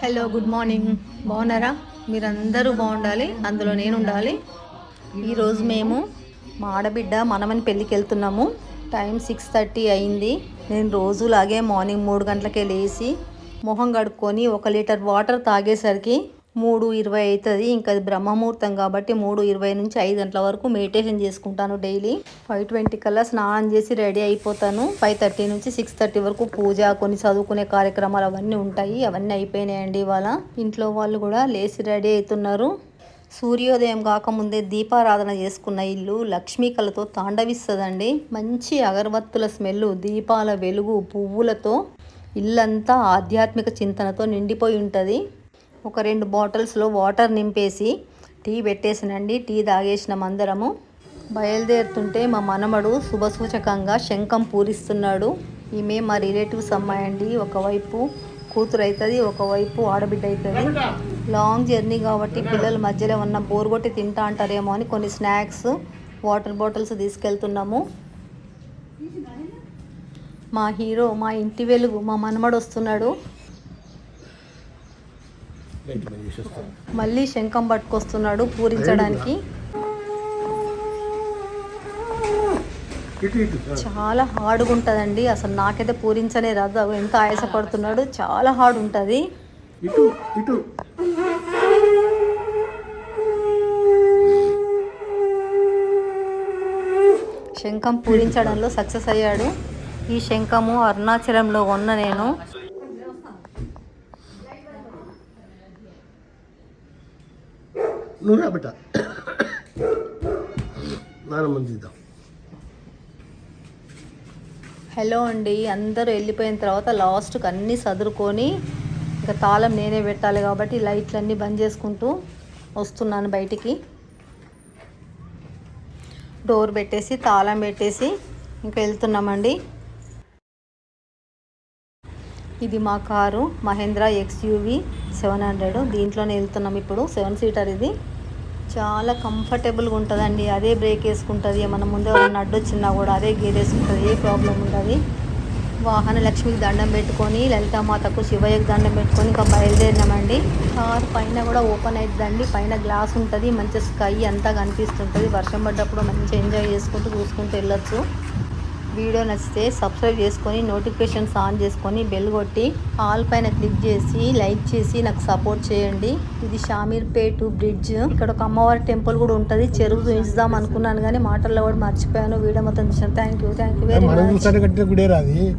Hello good morning బాగున్నారా? మీరందరూ బాగుండాలి అందులో నేను ఉండాలి ఈరోజు మేము మా ఆడబిడ్డ మనమని పెళ్ళికి వెళ్తున్నాము టైం సిక్స్ థర్టీ అయింది. నేను రోజులాగే మార్నింగ్ మూడు గంటలకే లేచి మొహం కడుక్కొని ఒక లీటర్ వాటర్ తాగేసరికి మూడు ఇరవై అవుతుంది. ఇంకా అది బ్రహ్మముహూర్తం కాబట్టి మూడు ఇరవై నుంచి ఐదు గంటల వరకు మెడిటేషన్ చేసుకుంటాను డైలీ. ఫైవ్ ట్వంటీ కల్లా స్నానం చేసి రెడీ అయిపోతాను. ఫైవ్ థర్టీ నుంచి సిక్స్ థర్టీ వరకు పూజ కొన్ని చదువుకునే కార్యక్రమాలు అవన్నీ ఉంటాయి. అవన్నీ అయిపోయినాయండి ఇవాళ. ఇంట్లో వాళ్ళు కూడా లేచి రెడీ అవుతున్నారు. సూర్యోదయం కాకముందే దీపారాధన చేసుకున్న ఇల్లు లక్ష్మీ కళతో తాండవిస్తుందండి. మంచి అగరబత్తుల స్మెల్ దీపాల వెలుగు పువ్వులతో ఇల్లంతా ఆధ్యాత్మిక చింతనతో నిండిపోయి ఉంటుంది. ఒక రెండు బాటిల్స్లో వాటర్ నింపేసి టీ పెట్టేసినండి. టీ తాగేసినాం అందరము. బయలుదేరుతుంటే మా మనమడు శుభసూచకంగా శంఖం పూరిస్తున్నాడు. ఈమె మా రిలేటివ్స్ అమ్మాయి అండి. ఒకవైపు కూతురు అవుతుంది ఒకవైపు ఆడబిడ్డ అవుతుంది లాంగ్ జర్నీ కాబట్టి పిల్లల మధ్యలో ఉన్న బోర్ కొట్టి తింటా అంటారేమో అని కొన్ని స్నాక్స్ వాటర్ బాటిల్స్ తీసుకెళ్తున్నాము. మా హీరో మా ఇంటి వెలుగు మా మనమడు వస్తున్నాడు. మళ్ళీ శంఖం పట్టుకొస్తున్నాడు పూరించడానికి. చాలా హార్డ్గా ఉంటుందండి. అసలు నాకైతే పూరించనే రాదు. అవి ఎంత ఆయాసపడుతున్నాడు. చాలా హార్డ్ ఉంటుంది. శంఖం పూరించడంలో సక్సెస్ అయ్యాడు. ఈ శంఖము అరుణాచలంలో ఉన్న నేను. నువ్వు రా బిడ్డ. నానమ్మ తీద్దాం హలో అండి అందరూ వెళ్ళిపోయిన తర్వాత లాస్ట్కి అన్నీ సదురుకొని ఇంకా తాళం నేనే పెట్టాలి కాబట్టి లైట్లన్నీ బంద్ చేసుకుంటూ వస్తున్నాను బయటికి. డోర్ పెట్టేసి తాళం పెట్టేసి ఇంకా వెళ్తున్నామండి. ఇది మా car Mahindra XUV seven hundred. దీంట్లోనే వెళ్తున్నాం ఇప్పుడు. సెవెన్ సీటర్ ఇది. చాలా కంఫర్టబుల్గా ఉంటుందండి. అదే బ్రేక్ వేసుకుంటుంది. మనం ముందే ఎవరైనా అడ్డొచ్చినా కూడా అదే గేర్ వేసుకుంటుంది. ఏ ప్రాబ్లం ఉంటుంది వాహన లక్ష్మికి దండం పెట్టుకొని లలితామాతకు శివయ్యకు దండం పెట్టుకొని ఇంకా బయలుదేరినామండి. కార్ పైన కూడా ఓపెన్ అవుతుందండి పైన గ్లాస్ ఉంటుంది. మంచి స్కై అంతా కనిపిస్తుంటుంది. వర్షం పడ్డప్పుడు మంచిగా ఎంజాయ్ చేసుకుంటూ చూసుకుంటూ వెళ్ళొచ్చు. వీడియో నచ్చితే సబ్స్క్రైబ్ చేసుకొని నోటిఫికేషన్స్ ఆన్ చేసుకొని బెల్ కొట్టి ఆల్ పైన క్లిక్ చేసి లైక్ చేసి నాకు సపోర్ట్ చేయండి. ఇది షామీర్పేట్ బ్రిడ్జ్. ఇక్కడ ఒక అమ్మవారి టెంపుల్ కూడా ఉంటుంది. చెరువు చూపిద్దాం అనుకున్నాను కానీ మాటల్లో కూడా మర్చిపోయాను. వీడియో మొత్తం చూసాను thank you. Thank you very much.